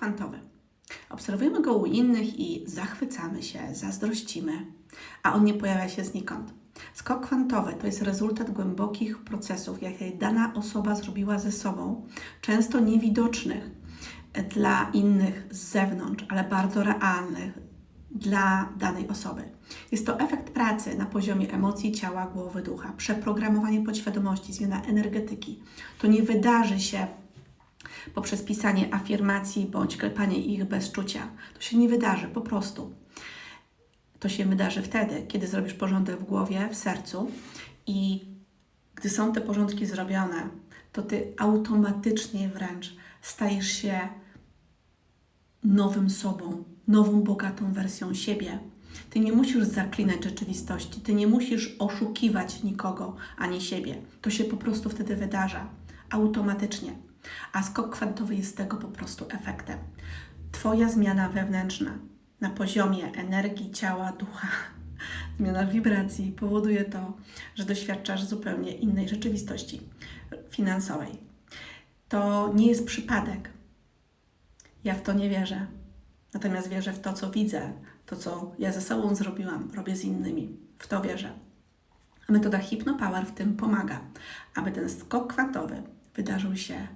kwantowy. Obserwujemy go u innych i zachwycamy się, zazdrościmy, a on nie pojawia się znikąd. Skok kwantowy to jest rezultat głębokich procesów, jakie dana osoba zrobiła ze sobą, często niewidocznych dla innych z zewnątrz, ale bardzo realnych dla danej osoby. Jest to efekt pracy na poziomie emocji, ciała, głowy, ducha, przeprogramowanie podświadomości, zmiana energetyki. To nie wydarzy się poprzez pisanie afirmacji bądź klepanie ich bez czucia. To się nie wydarzy, po prostu. To się wydarzy wtedy, kiedy zrobisz porządek w głowie, w sercu i gdy są te porządki zrobione, to ty automatycznie wręcz stajesz się nowym sobą, nową, bogatą wersją siebie. Ty nie musisz zaklinać rzeczywistości, ty nie musisz oszukiwać nikogo ani siebie. To się po prostu wtedy wydarza automatycznie. A skok kwantowy jest tego po prostu efektem. Twoja zmiana wewnętrzna na poziomie energii, ciała, ducha, zmiana wibracji powoduje to, że doświadczasz zupełnie innej rzeczywistości finansowej. To nie jest przypadek. Ja w to nie wierzę. Natomiast wierzę w to, co widzę, to, co ja ze sobą zrobiłam, robię z innymi. W to wierzę. Metoda HypnoPower w tym pomaga, aby ten skok kwantowy wydarzył się